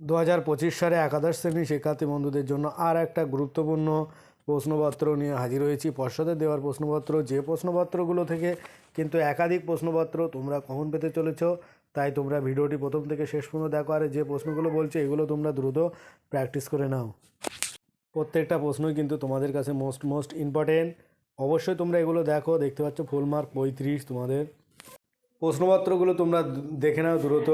দু হাজার পঁচিশ সালে একাদশ শ্রেণির শিক্ষার্থী বন্ধুদের জন্য আর একটা গুরুত্বপূর্ণ প্রশ্নপত্র নিয়ে হাজির হয়েছি। পর্ষদের দেওয়ার প্রশ্নপত্র, যে প্রশ্নপত্রগুলো থেকে কিন্তু একাধিক প্রশ্নপত্র তোমরা কমন পেতে চলেছ, তাই তোমরা ভিডিওটি প্রথম থেকে শেষ পর্যন্ত দেখো আর যে প্রশ্নগুলো বলছে এগুলো তোমরা দ্রুত প্র্যাকটিস করে নাও। প্রত্যেকটা প্রশ্নই কিন্তু তোমাদের কাছে মোস্ট মোস্ট ইম্পর্টেন্ট। অবশ্যই তোমরা এগুলো দেখো, দেখতে পাচ্ছ ফুল মার্ক পঁয়ত্রিশ তোমাদের। প্রশ্নপত্রগুলো তোমরা দেখে নাও দ্রুত।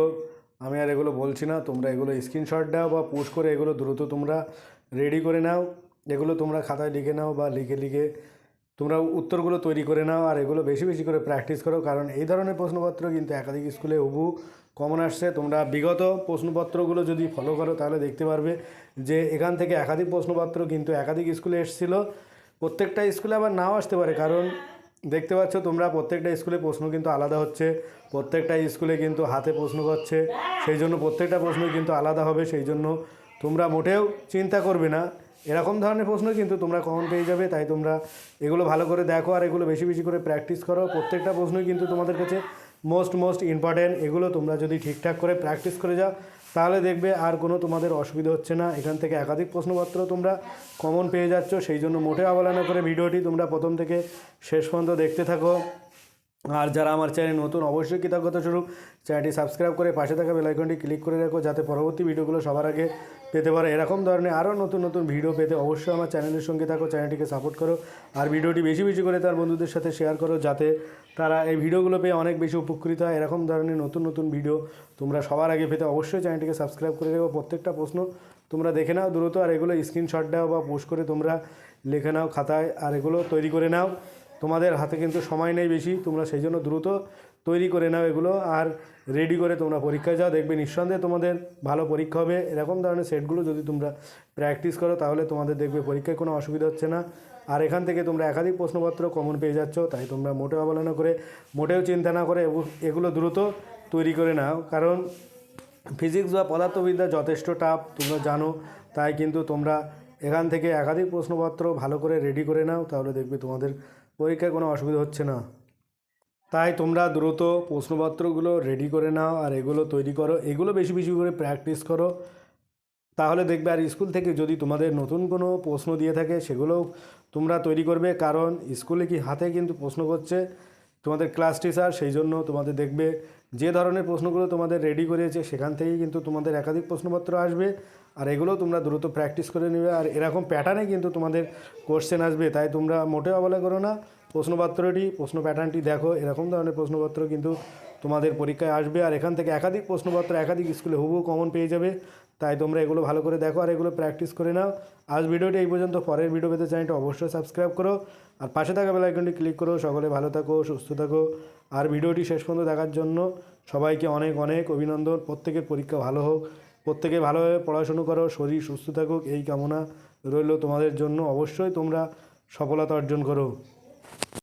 আমি আর এগুলো বলছি না, তোমরা এগুলো স্ক্রিনশট দাও বা পোস্ট করে এগুলো দ্রুত তোমরা রেডি করে নাও। এগুলো তোমরা খাতায় লিখে নাও বা লিখে লিখে তোমরা উত্তরগুলো তৈরি করে নাও আর এগুলো বেশি বেশি করে প্র্যাকটিস করো, কারণ এই ধরনের প্রশ্নপত্র কিন্তু একাধিক স্কুলে হুবু কমন আসছে। তোমরা বিগত প্রশ্নপত্রগুলো যদি ফলো করো, তাহলে দেখতে পারবে যে এখান থেকে একাধিক প্রশ্নপত্র কিন্তু একাধিক স্কুলে এসেছিল। প্রত্যেকটা স্কুলে আবার নাও আসতে পারে, কারণ দেখতে পাচ্ছ তোমরা প্রত্যেকটা স্কুলে প্রশ্ন কিন্তু আলাদা হচ্ছে, প্রত্যেকটা স্কুলে কিন্তু হাতে প্রশ্ন করছে, সেই জন্য প্রত্যেকটা প্রশ্নই কিন্তু আলাদা হবে, সেই জন্য তোমরা মোটেও চিন্তা করবে না। এরকম ধরনের প্রশ্ন কিন্তু তোমরা কমন পেয়ে যাবে, তাই তোমরা এগুলো ভালো করে দেখো আর এগুলো বেশি বেশি করে প্র্যাকটিস করো। প্রত্যেকটা প্রশ্নই কিন্তু তোমাদের কাছে মোস্ট মোস্ট ইম্পর্ট্যান্ট, এগুলো তোমরা যদি ঠিকঠাক করে প্র্যাকটিস করে যাও তাহলে দেখবে আর কোনো তোমাদের অসুবিধা হচ্ছে না। এখান থেকে একাধিক প্রশ্নপত্র তোমরা কমন পেয়ে যাচ্ছ। সেই জন্য মোটে অবলানা করে ভিডিওটি তোমরা প্রথম থেকে শেষ পর্যন্ত দেখতে থাকো। আর যারা আমার চ্যানেল নতুন, অবশ্যই কৃতজ্ঞতা স্বরূপ চ্যানেলটি সাবস্ক্রাইব করে পাশে থাকা বেলাইকনটি ক্লিক করে রাখো যাতে পরবর্তী ভিডিওগুলো সবার আগে পেতে পারো। এরকম ধরনের আরও নতুন নতুন ভিডিও পেতে অবশ্যই আমার চ্যানেলের সঙ্গে থাকো, চ্যানেলটিকে সাপোর্ট করো। আর ভিডিওটি বেশি বেশি করে তার বন্ধুদের সাথে শেয়ার করো যাতে তারা এই ভিডিওগুলো পেয়ে অনেক বেশি উপকৃত হয়। এরকম ধরনের নতুন নতুন ভিডিও তোমরা সবার আগে পেতে অবশ্যই চ্যানেলটিকে সাবস্ক্রাইব করে রেখো। প্রত্যেকটা প্রশ্ন তোমরা দেখে নাও দ্রুত, আর এগুলো স্ক্রিনশট দাও বা পোস্ট করে তোমরা লিখে নাও খাতায়, আর এগুলো তৈরি করে নাও। তোমাদের হাতে কিন্তু সময় নেই বেশি, তোমরা সেই জন্য দ্রুত তৈরি করে নাও এগুলো আর রেডি করে তোমরা পরীক্ষায় যাও। দেখবে নিঃসন্দেহে তোমাদের ভালো পরীক্ষা হবে। এরকম ধরনের সেটগুলো যদি তোমরা প্র্যাকটিস করো, তাহলে তোমাদের দেখবে পরীক্ষায় কোনো অসুবিধা হচ্ছে না। আর এখান থেকে তোমরা একাধিক প্রশ্নপত্র কমন পেয়ে যাচ্ছ, তাই তোমরা মোটেও অবহেলা করে, মোটেও চিন্তা না করে এগুলো দ্রুত তৈরি করে নাও। কারণ ফিজিক্স বা পদার্থবিদ্যা যথেষ্ট টাফ তোমরা জানো, তাই কিন্তু তোমরা এখান থেকে একাধিক প্রশ্নপত্র ভালো করে রেডি করে নাও, তাহলে দেখবে তোমাদের পরীক্ষায় কোনো অসুবিধা হচ্ছে না। তাই তোমরা দ্রুত প্রশ্নপত্রগুলো রেডি করে নাও আর এগুলো তৈরি করো। এগুলো বেশি বেশি করে প্র্যাকটিস করো। তাহলে দেখবে আর স্কুল থেকে যদি তোমাদের নতুন কোনো প্রশ্ন দিয়ে থাকে, সেগুলোও তোমরা তৈরি করবে। কারণ স্কুলে কি হাতে কিন্তু প্রশ্ন করছে তোমাদের ক্লাস টিচার সেই জন্য তোমাদের দেখবে যে ধরনের প্রশ্নগুলো তোমাদের রেডি করেছে সেখান থেকেই কিন্তু তোমাদের একাধিক প্রশ্নপত্র আসবে। আর এগুলো তোমরা দ্রুত প্র্যাকটিস করে নেবে। আর এরকম প্যাটার্নে কিন্তু তোমাদের কোশ্চেন আসবে। তাই তোমরা মোটেও অবলা করো না। প্রশ্নপত্রটি, প্রশ্ন প্যাটার্নটি দেখো। এরকম ধরনের প্রশ্নপত্র কিন্তু তোমাদের পরীক্ষায় আসবে আর এখান থেকে একাধিক প্রশ্নপত্র, একাধিক স্কুলে হুবহু কমন পেয়ে যাবে। তাই তোমরা এগুলো ভালো করে দেখো আর এগুলো প্র্যাকটিস করে নাও। আজ ভিডিওটি এই পর্যন্ত। পরের ভিডিও পেতে চ্যানেলটা অবশ্যই সাবস্ক্রাইব করো। আর পাশে থাকা বেল আইকনটি ক্লিক করো। সকলে ভালো থাকো, সুস্থ থাকো। আর ভিডিওটি শেষ পর্যন্ত দেখার জন্য সবাইকে অনেক অনেক অভিনন্দন। প্রত্যেকের পরীক্ষা ভালো হোক। প্রত্যেকে ভালোভাবে পড়াশুনো করো, শরীর সুস্থ থাকুক। এই কামনা রইল তোমাদের জন্য। অবশ্যই তোমরা সফলতা অর্জন করো।